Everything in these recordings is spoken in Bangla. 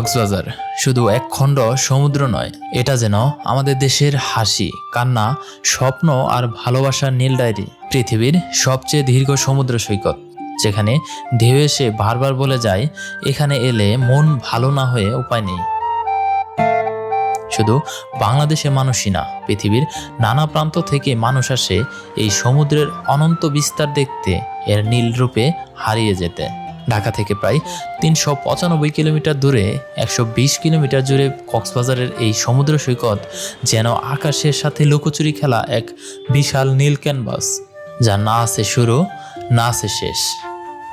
কক্সবাজার। শুধু এক খণ্ড সমুদ্র নয়, এটা যেন আমাদের দেশের হাসি, কান্না, স্বপ্ন আর ভালোবাসার নীল ডায়েরি, পৃথিবীর সবচেয়ে দীর্ঘ সমুদ্র সৈকত, যেখানে ঢেউ এসে বারবার বলে যায়, এখানে এলে মন ভালো না হয়ে উপায় নেই। শুধু বাংলাদেশের মানুষই না, পৃথিবীর নানা প্রান্ত থেকে মানুষ আসে এই সমুদ্রের অনন্ত বিস্তার দেখতে, এর নীল রূপে হারিয়ে যেতে। ঢাকা থেকে প্রায় তিনশো পঁচানব্বই কিলোমিটার দূরে, একশো বিশ কিলোমিটার জুড়ে কক্সবাজারের এই সমুদ্র সৈকত যেন আকাশের সাথে লুকোচুরি খেলা এক বিশাল নীল ক্যানভাস, যা না আছে শুরু, না আছে শেষ।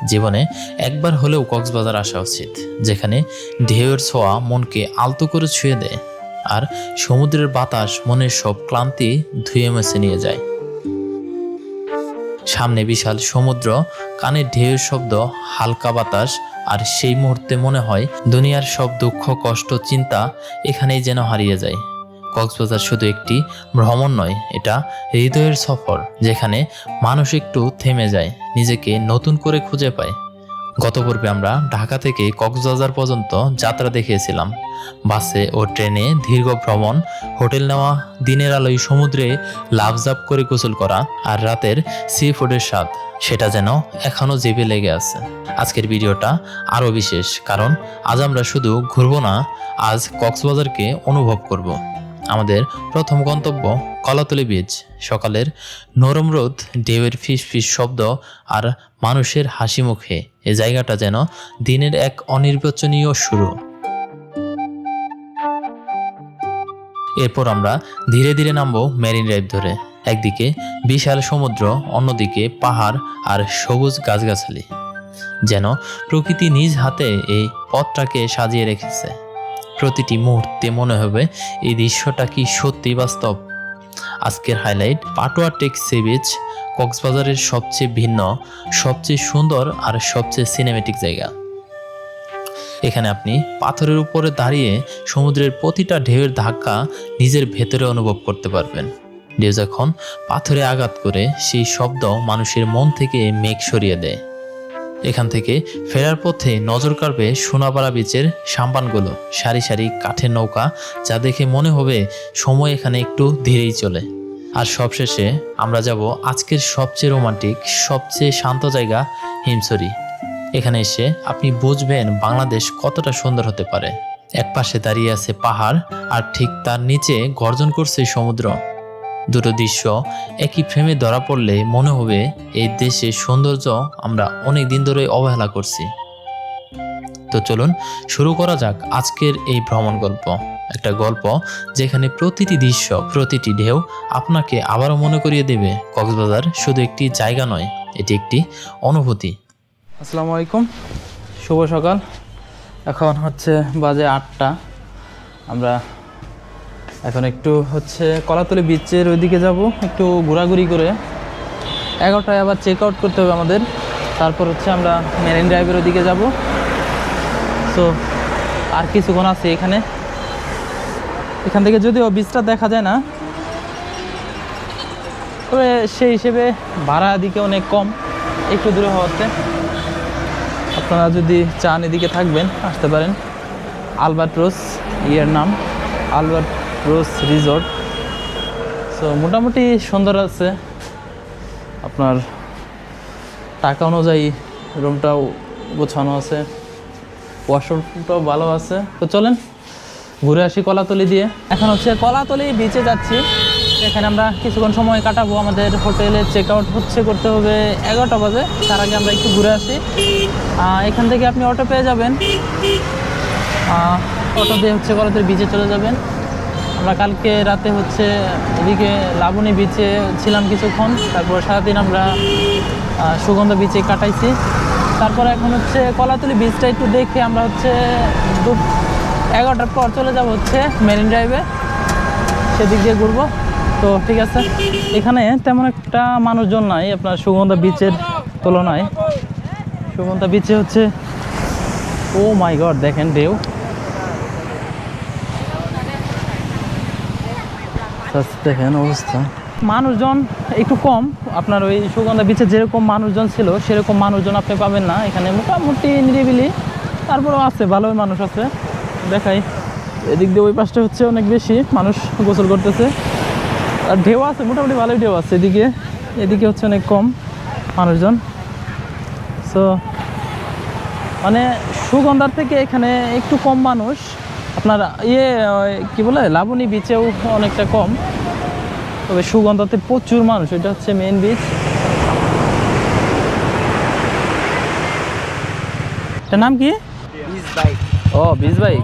জীবনে একবার হলেও কক্সবাজার আসা উচিত, যেখানে ঢেউয়ের ছোঁয়া মনকে আলতো করে ছুঁয়ে দেয়, আর সমুদ্রের বাতাস মনের সব ক্লান্তি ধুয়ে মুছে নিয়ে যায়। সামনে বিশাল সমুদ্র, কানে ঢেউ শব্দ, হালকা বাতাস, আর সেই মুহূর্তে মনে হয় দুনিয়ার সব দুঃখ, কষ্ট, চিন্তা এখানেই যেন হারিয়ে যায়। কক্সবাজার শুধু একটি ভ্রমণ নয়, এটা হৃদয়ের সফর, যেখানে মানুষ একটু থেমে যায়, নিজেকে নতুন করে খুঁজে পায়। গত পর্বে আমরা ঢাকা থেকে কক্সবাজার পর্যন্ত যাত্রা দেখিয়েছিলাম বাসে ও ট্রেনে দীর্ঘ ভ্রমণ, হোটেল নেওয়া, দিনের আলোয় সমুদ্রে লাভজাপ করে গোসল করা আর রাতের সি ফুডের স্বাদ, সেটা যেন এখনও জিভে লেগে আছে আজকের ভিডিওটা আরও বিশেষ, কারণ আজ আমরা শুধু ঘুরবো না, আজ কক্সবাজারকে অনুভব করব। আমাদের প্রথম গন্তব্য কলাতলি বীজ সকালের নরম রোদ, ঢেউয়ের ফিস ফিস শব্দ আর মানুষের হাসি মুখে। এ জায়গাটা যেন দিনের এক অনির্বাচনীয় শুরু। এরপর আমরা ধীরে ধীরে নামবো মেরিন ড্রাইভ ধরে। একদিকে বিশাল সমুদ্র, অন্যদিকে পাহাড় আর সবুজ গাছগাছালি, যেন প্রকৃতি নিজ হাতে এই পথটাকে সাজিয়ে রেখেছে। প্রতিটি মুহূর্তে মনে হবে এই দৃশ্যটা কি সত্যি বাস্তব। আজকের হাইলাইট পাটোয়া টেক সি কক্সবাজারের সবচেয়ে ভিন্ন, সবচেয়ে সুন্দর আর সবচেয়ে সিনেমেটিক জায়গা। এখানে আপনি পাথরের উপরে দাঁড়িয়ে সমুদ্রের প্রতিটা ঢেউয়ের ধাক্কা নিজের ভেতরে অনুভব করতে পারবেন। ঢেউ যখন পাথরে আঘাত করে, সেই শব্দ মানুষের মন থেকে মেঘ সরিয়ে দেয়। এখান থেকে ফেরার পথে নজর কাড়বে সোনাপাড়া বিচের সাম্পানগুলো সারি সারি কাঠের নৌকা, যা দেখে মনে হবে সময় এখানে একটু ধীরেই চলে। আর সবশেষে আমরা যাব আজকের সবচেয়ে রোমান্টিক, সবচেয়ে শান্ত জায়গা হিমসরি এখানে এসে আপনি বুঝবেন বাংলাদেশ কতটা সুন্দর হতে পারে। এক পাশে দাঁড়িয়ে আছে পাহাড়, আর ঠিক তার নিচে গর্জন করছে সমুদ্র। দুটো দৃশ্য একই ফ্রেমে ধরা পড়লে মনে হবে এই দেশের সৌন্দর্য আমরা অনেক দিন ধরে অবহেলা করছি। তো চলুন শুরু করা যাক আজকের এই ভ্রমণ গল্প। একটা গল্প যেখানে প্রতিটি দৃশ্য, প্রতিটি ঢেউ আপনাকে আবারও মনে করিয়ে দেবে, কক্সবাজার শুধু একটি জায়গা নয়, এটি একটি অনুভূতি। আসসালামু আলাইকুম, শুভ সকাল। এখন হচ্ছে বাজে আটটা। আমরা এখন একটু হচ্ছে কলাতলি বিচের ওইদিকে যাব, একটু ঘোরাঘুরি করে। এগারোটায় আবার চেক আউট করতে হবে আমাদের। তারপর হচ্ছে আমরা মেরিন ড্রাইভের ওইদিকে যাব। তো আর কিছুক্ষণ আছে এখানে। এখান থেকে যদিও বিচটা দেখা যায় না, তবে সেই হিসেবে ভাড়া দিকে অনেক কম, একটু দূরে হওয়াতে আপনারা যদি চান এদিকে থাকবেন, আসতে পারেন। আলবার্ট রোজ ইয়ের নাম, আলবার্ট রোজ রিসর্ট। সো মোটামুটি সুন্দর আছে। আপনার টাকা অনুযায়ী রুমটাও গোছানো আছে। ওয়াশরুমটাও ভালো আছে। তো চলেন, ঘুরে আসি কলাতলি দিয়ে। এখন হচ্ছে কলাতলি বিচে যাচ্ছি। এখানে আমরা কিছুক্ষণ সময় কাটাবো। আমাদের হোটেলে চেক আউট হচ্ছে করতে হবে এগারোটা বাজে। তার আগে আমরা একটু ঘুরে আসি। এখান থেকে আপনি অটো পেয়ে যাবেন। অটো দিয়ে হচ্ছে কলাতলি বিচে চলে যাবেন। আমরা কালকে রাতে হচ্ছে এদিকে লাবণী বিচে ছিলাম কিছুক্ষণ, তারপর সারাদিন আমরা সুগন্ধ বিচে কাটাইছি। তারপর এখন হচ্ছে কলাতলি বিচটা একটু দেখে আমরা হচ্ছে এগারোটার পর চলে যাব হচ্ছে মেরিন ড্রাইভে সেদিক দিয়ে ঘুরবো। তো ঠিক আছে, এখানে তেমন একটা মানুষজন নাই আপনার সুগন্ধা বিচের তুলনায়। সুগন্ধা বিচে হচ্ছে, ও মাই গড দেখেন ঢেউ। দেখেন অবস্থা। মানুষজন একটু কম। আপনার ওই সুগন্ধা বিচে যেরকম মানুষজন ছিল, সেরকম মানুষজন আপনি পাবেন না। এখানে মোটামুটি নিরিবিলি। তারপরেও আছে, ভালোই মানুষ আছে। দেখাই। এদিক দিয়ে ওই পাশটা হচ্ছে অনেক বেশি, মানুষ গোসল করতেছে। আর ঢেউ আছে, মোটামুটি ভালোই ঢেউ আছে এদিকে। এদিকে হচ্ছে অনেক কম মানুষজন। সো মানে সুগন্ধার থেকে এখানে একটু কম মানুষ। আপনার ইয়ে ওই কি বলে লাবণী বিচেও অনেকটা কম তবে সুগন্ধাতে প্রচুর মানুষ এটা হচ্ছে মেন বিচ এটার নাম কি ও বিচ বাইক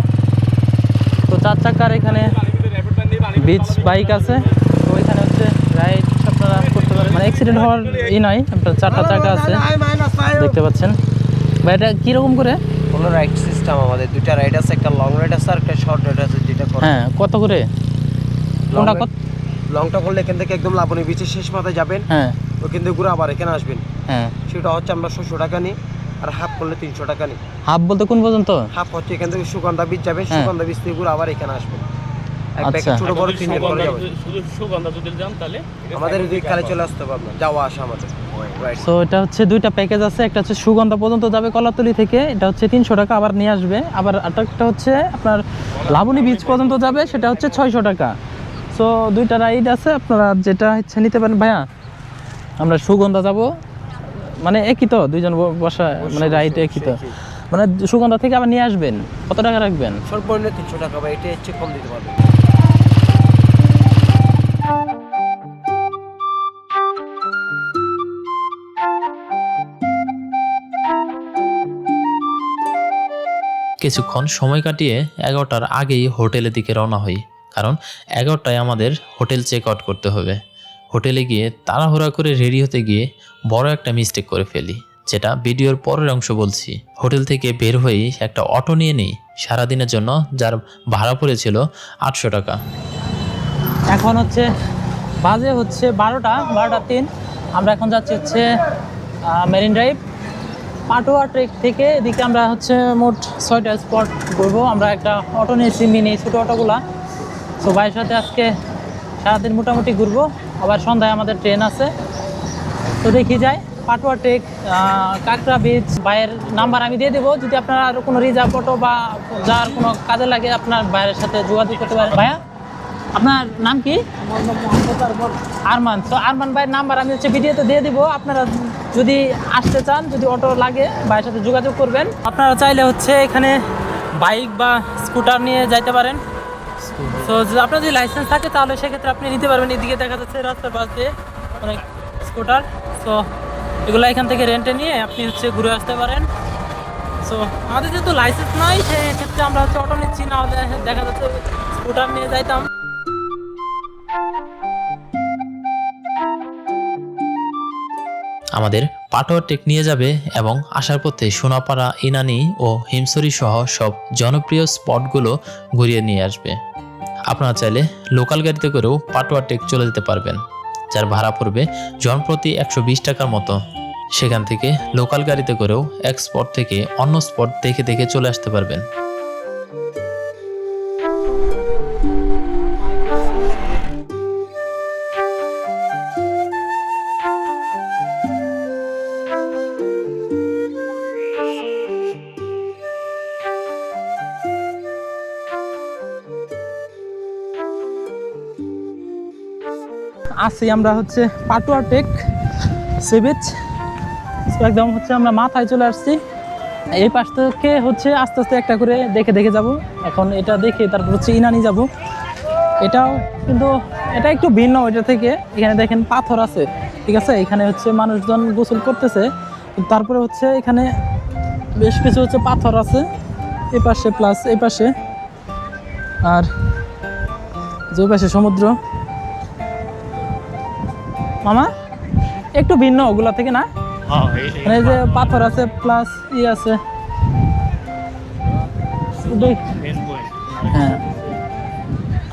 তো চার চাকার এখানে বিচ বাইক আছে তো এখানে হচ্ছে রাইড আপনারা করতে পারেন মানে অ্যাক্সিডেন্ট হওয়ার ই নয় আপনার চারটা চাকা আছে দেখতে পাচ্ছেন বা এটা কীরকম করে কোনো রাইড সিস্টেম আমাদের। দুইটা রাইড আছে একটা লং রাইড আছে আর একটা শর্ট রাইড আছে যেটা করে। হ্যাঁ কত করে? কোনটা কত? লংটা করলে এখান থেকে একদম লাবণী বিচের শেষ মাথায় যাবেন। হ্যাঁ। ওখান থেকে ঘুরে আবার এখানে আসবেন। হ্যাঁ। সেটা হচ্ছে আমরা ছশো টাকা নিই আর হাফ করলে তিনশো টাকা নিই। হাফ বলতে কোন পর্যন্ত? হাফ হচ্ছে এখান থেকে সুগন্ধা বিচ যাবেন হ্যাঁ। সুগন্ধা বিচ থেকে ঘুরে আবার এখানে আসবেন। আচ্ছা। ছোট বড় তিন করে যাবেন। শুধু সুগন্ধা যদি যান তাহলে আমাদের দুই কালে চলে আসতে পারবেন যাওয়া আসা আমাদের। সো এটা হচ্ছে দুইটা প্যাকেজ আছে একটা হচ্ছে সুগন্ধা পর্যন্ত যাবে কলাতলি থেকে এটা হচ্ছে তিনশো টাকা আবার নিয়ে আসবে। আবার আরেকটা হচ্ছে আপনার লাবণী বিচ পর্যন্ত যাবে সেটা হচ্ছে ছয়শো টাকা। সো দুইটা রাইড আছে আপনারা যেটা ইচ্ছে নিতে পারেন। ভাইয়া আমরা সুগন্ধা যাব। মানে একই তো দুইজন বসা মানে রাইড একই তো। মানে সুগন্ধা থেকে আবার নিয়ে আসবেন। কত টাকা রাখবেন? সর্বনিম্ন তিনশো টাকা বা এটা হচ্ছে কম দিতে পারবেন। কিছুক্ষণ সময় কাটিয়ে এগারোটার আগেই হোটেলের দিকে রওনা হই, কারণ এগারোটায় আমাদের হোটেল চেক আউট করতে হবে। হোটেলে গিয়ে তাড়াহুড়া করে রেডি হতে গিয়ে বড় একটা মিস্টেক করে ফেলি, যেটা ভিডিওর পরের অংশ বলছি। হোটেল থেকে বের হয়েই একটা অটো নিয়ে নিই, সারাদিনের জন্য যার ভাড়া পড়েছিল আটশো টাকা। এখন হচ্ছে বাজে হচ্ছে বারোটা বারোটা তিন। আমরা এখন যাচ্ছি হচ্ছে মেরিন ড্রাইভ পাটুয়া ট্রেক থেকে এদিকে আমরা হচ্ছে মোট ছয়টা স্পট ঘুরবো। আমরা একটা অটো নিয়েছি মিনি ছোটো অটোগুলা। তো ভাইয়ের সাথে আজকে সারাদিন মোটামুটি ঘুরবো। আবার সন্ধ্যায় আমাদের ট্রেন আছে। তো দেখি যাই। পাটোয়া ট্রেক কাকড়া বিচ ভাইয়ের নাম্বার আমি দিয়ে দেবো। যদি আপনার কোনো রিজার্ভ অটো বা যার কোনো কাজে লাগে, আপনার ভাইয়ের সাথে যোগাযোগ করতে পারেন। ভাইয়া? আপনার নাম কি? আরমান। তো আরমান ভাইয়ের নাম্বার আমি হচ্ছে ভিডিওতে দিয়ে দিব। আপনারা যদি আসতে চান যদি অটো লাগে ভাইয়ের সাথে যোগাযোগ করবেন। আপনারা চাইলে হচ্ছে এখানে বাইক বা স্কুটার নিয়ে যাইতে পারেন। তো যদি আপনার যদি লাইসেন্স থাকে তাহলে সেক্ষেত্রে আপনি নিতে পারবেন। এদিকে দেখা যাচ্ছে রাস্তার পাশ দিয়ে অনেক স্কুটার। তো এগুলো এখান থেকে রেন্টে নিয়ে আপনি হচ্ছে ঘুরে আসতে পারেন। সো আমাদের যেহেতু লাইসেন্স নাই সেক্ষেত্রে আমরা হচ্ছে অটো নিচ্ছি। না দেখা যাচ্ছে স্কুটার নিয়ে যাইতাম। আমাদের পাটোয়া টেক নিয়ে যাবে এবং আসার পথে সোনাপাড়া, ইনানি ও হিমসরি সহ সব জনপ্রিয় স্পটগুলো ঘুরিয়ে নিয়ে আসবে। আপনারা চাইলে লোকাল গাড়িতে করেও পাটোয়া টেক চলে যেতে পারবেন, যার ভাড়া পড়বে জনপ্রতি একশো বিশ টাকার মতো। সেখান থেকে লোকাল গাড়িতে করেও এক স্পট থেকে অন্য স্পট দেখে দেখে চলে আসতে পারবেন। আসি আমরা হচ্ছে পাটুয়া টেক সি বিচ একদম হচ্ছে আমরা মাথায় চলে আসছি। এই পাশ থেকে হচ্ছে আস্তে আস্তে একটা করে দেখে দেখে যাব। এখন এটা দেখে তারপর হচ্ছে ইনানি যাব। এটাও কিন্তু এটা একটু ভিন্ন ওইটা থেকে। এখানে দেখেন পাথর আছে, ঠিক আছে? এখানে হচ্ছে মানুষজন গোসল করতেছে। তারপরে হচ্ছে এখানে বেশ কিছু হচ্ছে পাথর আছে এই পাশে প্লাস এই পাশে। আর যে পাশে সমুদ্র। মামা? একটু ভিন্ন ওগুলো থেকে না? মানে এই যে পাথর আছে প্লাস ই আছে। হ্যাঁ।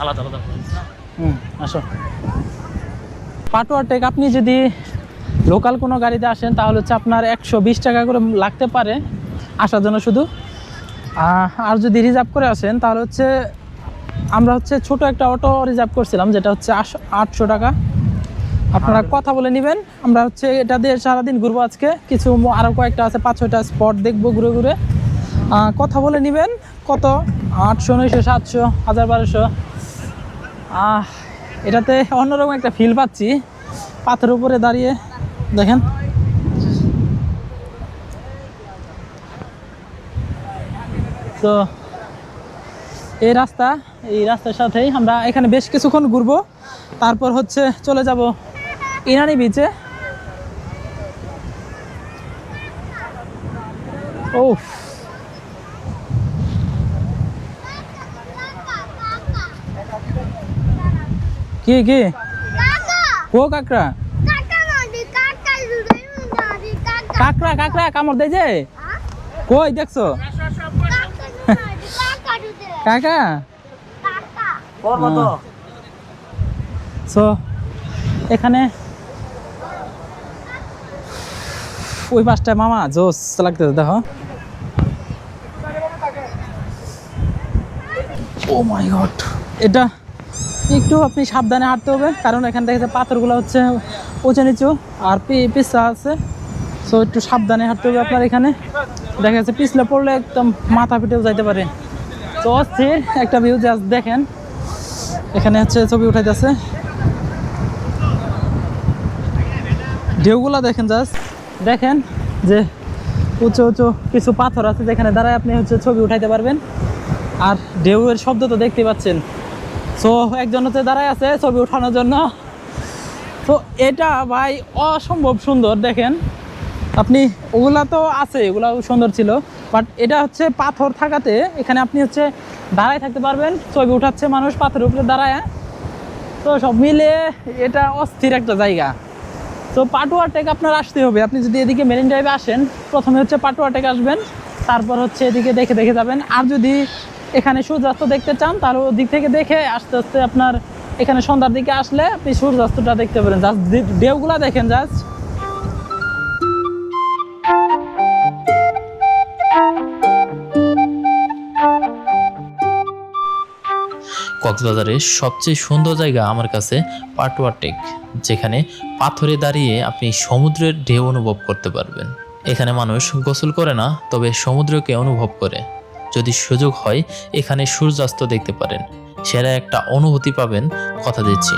আলাদা আলাদা হুম আসো। পাটুয়া টেক আপনি যদি লোকাল কোনো গাড়িতে আসেন তাহলে হচ্ছে আপনার একশো বিশ টাকা করে লাগতে পারে আসার জন্য শুধু। আর যদি রিজার্ভ করে আসেন তাহলে হচ্ছে আমরা হচ্ছে ছোট একটা অটো রিজার্ভ করছিলাম যেটা হচ্ছে আটশো টাকা। আপনারা কথা বলে নেবেন। আমরা হচ্ছে এটা দিয়ে সারাদিন ঘুরবো আজকে। কিছু ম- আরও কয়েকটা আছে পাঁচ ছয়টা স্পট দেখব ঘুরে ঘুরে। কথা বলে নেবেন। কত? আটশো নয়শো সাতশো হাজার বারোশো। আহ এটাতে অন্যরকম একটা ফিল পাচ্ছি। পাথরের উপরে দাঁড়িয়ে। দেখেন। তো এই রাস্তা এই রাস্তার সাথেই আমরা এখানে বেশ কিছুক্ষণ ঘুরবো। তারপর হচ্ছে চলে যাব ইনানি বিচে। ও কি কি? ও কাকড়া। কাকড়া কাকড়া কামড় দেয় যে। কই দেখছ? কাকা সো এখানে ওই পাশটায় মামা, জোস, লাগতেছে, দেখো। Oh my God. এটা একটু আপনি সাবধানে হাঁটতে হবে, কারণ এখান থেকে পাথরগুলো হচ্ছে উঁচু নিচু আর পি- পিছলা আছে। সো একটু সাবধানে হাঁটতে হবে আপনার এখানে। দেখা যাচ্ছে পিছলে পড়লে একদম মাথা পিটেও যাইতে পারে। তো অস্থির একটা ভিউ জাস্ট দেখেন। এখানে হচ্ছে ছবি উঠাইতেছে। ঢেউগুলা দেখেন জাস্ট দেখেন যে উঁচু উঁচু কিছু পাথর আছে যেখানে দাঁড়ায় আপনি হচ্ছে ছবি উঠাইতে পারবেন। আর ঢেউয়ের শব্দ তো দেখতে পাচ্ছেন। সো একজন হচ্ছে দাঁড়ায় আছে ছবি উঠানোর জন্য। তো এটা ভাই অসম্ভব সুন্দর, দেখেন। আপনি, ওগুলা তো আছে এগুলাও সুন্দর ছিল। বাট এটা হচ্ছে পাথর থাকাতে এখানে আপনি হচ্ছে দাঁড়ায় থাকতে পারবেন, ছবি উঠাচ্ছে মানুষ পাথরের উপরে দাঁড়ায়। তো সব মিলে এটা অস্থির একটা জায়গা। তো পাটুয়া টেক আপনার আসতে হবে। আপনি যদি এদিকে মেরিন ড্রাইভে আসেন, প্রথমে হচ্ছে পাটুয়া টেক আসবেন, তারপর হচ্ছে এদিকে দেখে দেখে যাবেন। আর যদি এখানে সূর্যাস্ত দেখতে চান, তার ওদিক থেকে দেখে আস্তে আস্তে আপনার এখানে সন্ধ্যার দিকে আসলে আপনি সূর্যাস্তটা দেখতে পারেন। জাস্ট ঢেউগুলা দেখেন জাস্ট কক্সবাজারের সবচেয়ে সুন্দর জায়গা আমার কাছে পাটুয়া টেক, যেখানে পাথরে দাঁড়িয়ে আপনি সমুদ্রের ঢেউ অনুভব করতে পারবেন। এখানে মানুষ গোসল করে না, তবে সমুদ্রকে অনুভব করে। যদি সুযোগ হয়, এখানে সূর্যাস্ত দেখতে পারেন। সেরা একটা অনুভূতি পাবেন, কথা দিচ্ছি।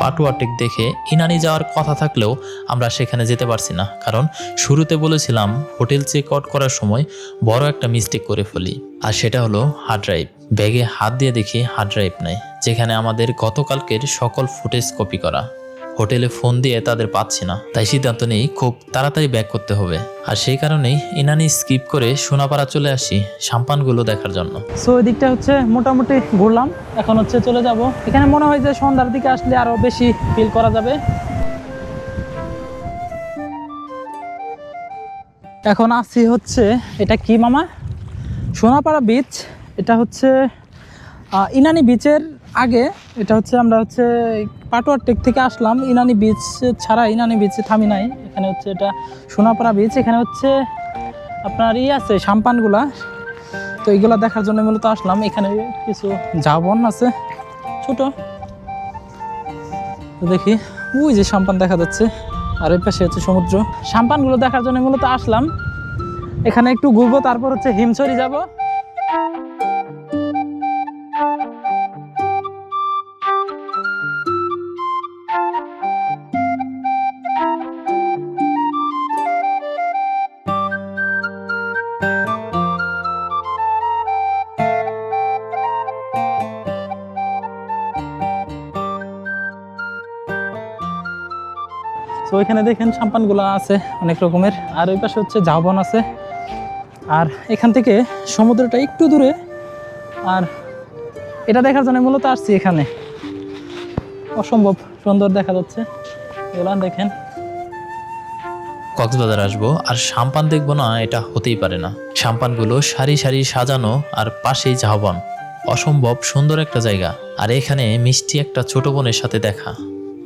পাটুয়া টেক দেখে ইনানি যাওয়ার কথা থাকলেও আমরা সেখানে যেতে পারছি না, কারণ শুরুতে বলেছিলাম হোটেল চেক আউট করার সময় বড় একটা মিস্টেক করে ফেলি। আর সেটা হলো হার্ড ড্রাইভ ব্যাগে হাত দিয়ে দেখি হার্ড ড্রাইভ নাই, যেখানে আমাদের গতকালকের সকল ফুটেজ কপি করা। হোটেলে ফোন দিয়ে তাদের পাচ্ছি না, তাই সিদ্ধান্ত নেই খুব তাড়াতাড়ি ব্যাক করতে হবে। আর সেই কারণেই ইনানি স্কিপ করে সোনাপাড়া চলে আসি সাম্পানগুলো দেখার জন্য। সো ওই দিকটা হচ্ছে মোটামুটি ঘুরলাম, এখন হচ্ছে চলে যাব। এখানে মনে হয় যে সন্ধ্যার দিকে আসলে আরও বেশি ফিল করা যাবে। এখন আসি হচ্ছে, এটা কি মামা? সোনাপাড়া বিচ এটা হচ্ছে ইনানি বিচের আগে, এটা হচ্ছে আমরা হচ্ছে পাটোয়ার টেক থেকে আসলাম। ইনানি বিচ ছাড়া ইনানি বিচে থামি নাই। এখানে হচ্ছে এটা সোনাপাড়া বিচ এখানে হচ্ছে আপনার ই আছে, সাম্পানগুলা। তো এইগুলো দেখার জন্য মূলত আসলাম। এখানে কিছু জাবন আছে, ছোট। দেখি, ওই যে সাম্পান দেখা যাচ্ছে। আর ওই পাশে হচ্ছে সমুদ্র। সাম্পানগুলো দেখার জন্য মূলত আসলাম। এখানে একটু ঘুরবো, তারপর হচ্ছে হিমছড়ি যাব। তো এখানে দেখেন, সাম্পানগুলো আছে অনেক রকমের। আর ওই পাশে হচ্ছে ঝাউবন আছে। আর এখান থেকে সমুদ্রটা একটু দূরে। আর এটা দেখার জন্য মূলত আসছি এখানে। অসম্ভব সুন্দর দেখা যাচ্ছে। এগুলো দেখেন। কক্সবাজার আসব, আর সাম্পান দেখব না, এটা হতেই পারে না। সাম্পানগুলো সারি সারি সাজানো, আর পাশেই ঝাউবন। অসম্ভব সুন্দর একটা জায়গা। আর এখানে মিষ্টি একটা ছোট বোনের সাথে দেখা,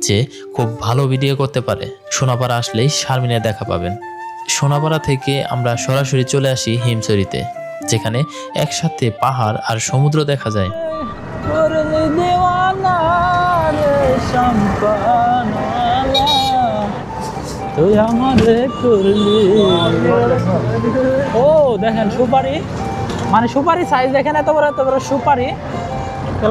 যে খুব ভালো ভিডিও করতে পারে। সোনাপাড়া আসলেই শারমিনের দেখা পাবেন। সোনাপাড়া থেকে আমরা সরাসরি চলে আসি হিমচরিতে যেখানে একসাথে পাহাড় আর সমুদ্র দেখা যায়। তুই আমারে করলি। ও, দেখেন সুপারি। মানে সুপারি সাইজ দেখেন এত বড় এত বড় সুপারি।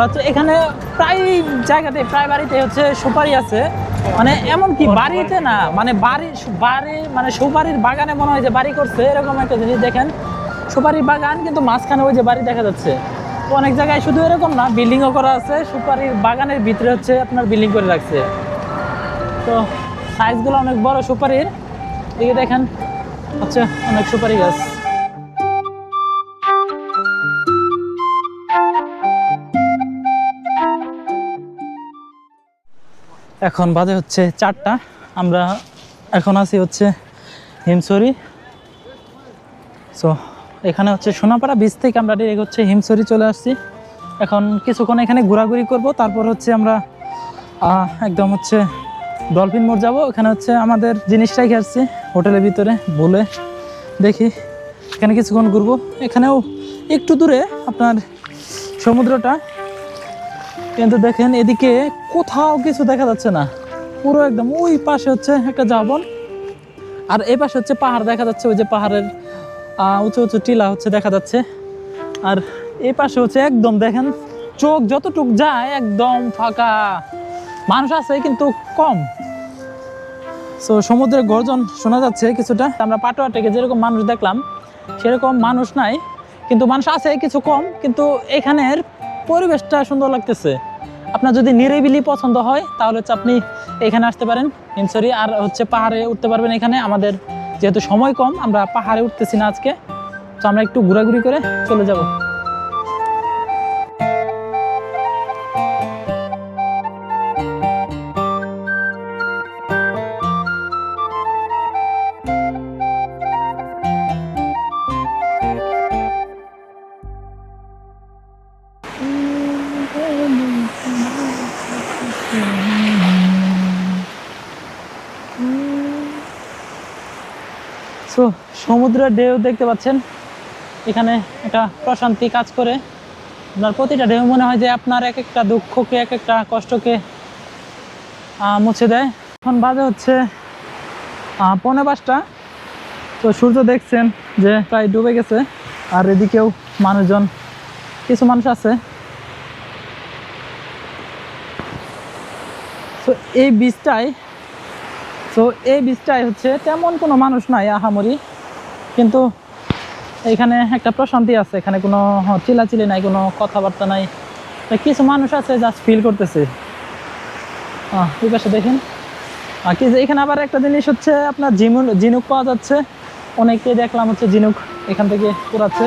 হচ্ছে এখানে প্রায় জায়গাতে, প্রায় বাড়িতে হচ্ছে সুপারি আছে। মানে এমন কি বাড়িতে না মানে বাড়ি বাড়ি মানে সুপারির বাগানে মনে হয় যে বাড়ি করছে এরকম একটা জিনিস দেখেন। সুপারির বাগান কিন্তু মাঝখানে ওই যে বাড়ি দেখা যাচ্ছে। তো অনেক জায়গায় শুধু এরকম না বিল্ডিংও করা আছে সুপারির বাগানের ভিতরে হচ্ছে আপনার বিল্ডিং করে রাখছে। তো সাইজগুলো অনেক বড় সুপারির। দিকে দেখেন হচ্ছে অনেক সুপারি গাছ। এখন বাজে হচ্ছে চারটা। আমরা এখন আছি হচ্ছে হিমসরি সো এখানে হচ্ছে সোনাপাড়া বীচ থেকে আমরা ডিরেক্ট হচ্ছে হিমসরি চলে আসছি। এখন কিছুক্ষণ এখানে ঘোরাঘুরি করব, তারপর হচ্ছে আমরা একদম হচ্ছে ডলফিন মোড় যাব। এখানে হচ্ছে আমাদের জিনিসটাই আসছি, হোটেলের ভিতরে, বলে দেখি এখানে কিছুক্ষণ ঘুরবো। এখানেও একটু দূরে আপনার সমুদ্রটা কিন্তু দেখেন এদিকে কোথাও কিছু দেখা যাচ্ছে না। পুরো একদম ওই পাশে হচ্ছে একটা জাবন। আর এই পাশে হচ্ছে পাহাড় দেখা যাচ্ছে, ওই যে পাহাড়ের উঁচু উঁচু টিলা হচ্ছে দেখা যাচ্ছে। আর এই পাশে হচ্ছে একদম দেখেন, চোখ যতটুক যায় একদম ফাঁকা। মানুষ আছে কিন্তু কম। সো সমুদ্রের গর্জন শোনা যাচ্ছে কিছুটা। আমরা পাটোয়া থেকে যেরকম মানুষ দেখলাম, সেরকম মানুষ নাই। কিন্তু মানুষ আছে কিছু কম, কিন্তু এখানের পরিবেশটা সুন্দর লাগতেছে। আপনার যদি নিরিবিলি পছন্দ হয়, তাহলে হচ্ছে আপনি এখানে আসতে পারেন। ইনসরি আর হচ্ছে পাহাড়ে উঠতে পারবেন এখানে। আমাদের যেহেতু সময় কম, আমরা পাহাড়ে উঠতেছি না আজকে। তো আমরা একটু ঘোরাঘুরি করে চলে যাব। সমুদ্রের ঢেউ দেখতে পাচ্ছেন। এখানে একটা প্রশান্তি কাজ করে। আপনার প্রতিটা ঢেউ মনে হয় যে আপনার এক একটা দুঃখকে এক একটা কষ্টকে মুছে দেয়। এখন বাজে হচ্ছে আহ, পৌনে পাঁচটা। তো সূর্য দেখছেন যে প্রায় ডুবে গেছে। আর এদিকেও মানুষজন কিছু মানুষ আছে। তো এই বীজটায় তো এই বীজটাই হচ্ছে তেমন কোনো মানুষ নাই আহামরি। কিন্তু এখানে একটা প্রশান্তি আছে, এখানে কোনো চিলাচিলি নাই, কোনো কথাবার্তা নাই। কিছু মানুষ আছে জাস্ট ফিল করতেছে। এই পাশে দেখেন। কি যে এখানে আবার একটা জিনিস হচ্ছে, আপনার জিমুন, জিনুক পাওয়া যাচ্ছে। অনেকে দেখলাম হচ্ছে জিনুক এখান থেকে পুরাচ্ছে।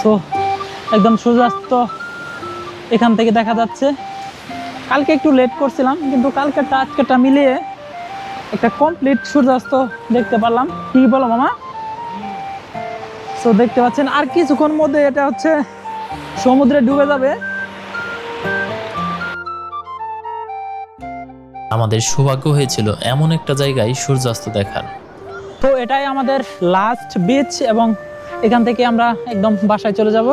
সো একদম সূর্যাস্ত এখান থেকে দেখা যাচ্ছে। কালকে একটু লেট করছিলাম, কিন্তু কালকেরটা, আজকেরটা মিলিয়ে একটা কমপ্লিট সূর্যাস্ত দেখতে পারলাম। কি বলো মামা? সো দেখতে পাচ্ছেন আর কিছুক্ষণ মধ্যে এটা হচ্ছে সমুদ্রে ডুবে যাবে। আমাদের সৌভাগ্য হয়েছিল এমন একটা জায়গায় সূর্যাস্ত দেখার। তো এটাই আমাদের লাস্ট বিচ এবং এখান থেকে আমরা একদম বাসায় চলে যাব।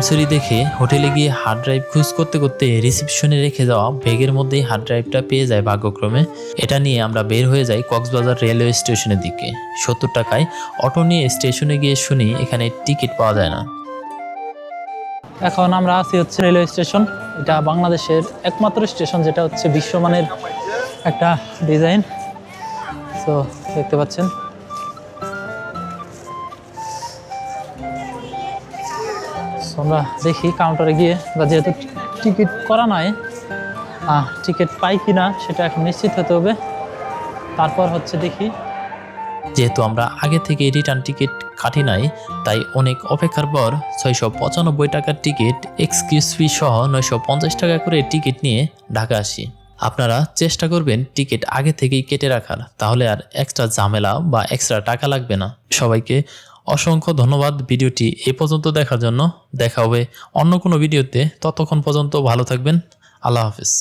হিমসরি দেখে হোটেলে গিয়ে হার্ড ড্রাইভ খুঁজ করতে করতে রিসিপশনে রেখে যাওয়া ব্যাগের মধ্যেই হার্ড ড্রাইভটা পেয়ে যায় ভাগ্যক্রমে। এটা নিয়ে আমরা বের হয়ে যাই কক্সবাজার রেলওয়ে স্টেশনের দিকে। সত্তর টাকায় অটো নিয়ে স্টেশনে গিয়ে শুনি এখানে টিকিট পাওয়া যায় না। এখন আমরা আছি হচ্ছে রেলওয়ে স্টেশন এটা বাংলাদেশের একমাত্র স্টেশন যেটা হচ্ছে বিশ্বমানের একটা ডিজাইন সো দেখতে পাচ্ছেন। আমরা দেখি কাউন্টারে গিয়ে, বা যেহেতু টিকিট করা নাই টিকিট পাই কি না সেটা এখন নিশ্চিত হতে হবে। তারপর হচ্ছে দেখি, যেহেতু আমরা আগে থেকে রিটার্ন টিকিট কাটি নাই, তাই অনেক অপেক্ষার পর ছয়শো পঁচানব্বই টাকার টিকিট এক্সকিউজ ফি সহ নয়শো পঞ্চাশ টাকা করে টিকিট নিয়ে ঢাকা আসি। আপনারা চেষ্টা করবেন টিকিট আগে থেকেই কেটে রাখার, তাহলে আর এক্সট্রা ঝামেলা বা এক্সট্রা টাকা লাগবে না। সবাইকে অসংখ্য ধন্যবাদ ভিডিওটি এ পর্যন্ত দেখার জন্য। দেখা হবে অন্য কোনো ভিডিওতে। ততক্ষণ পর্যন্ত ভালো থাকবেন। আল্লাহ হাফিজ।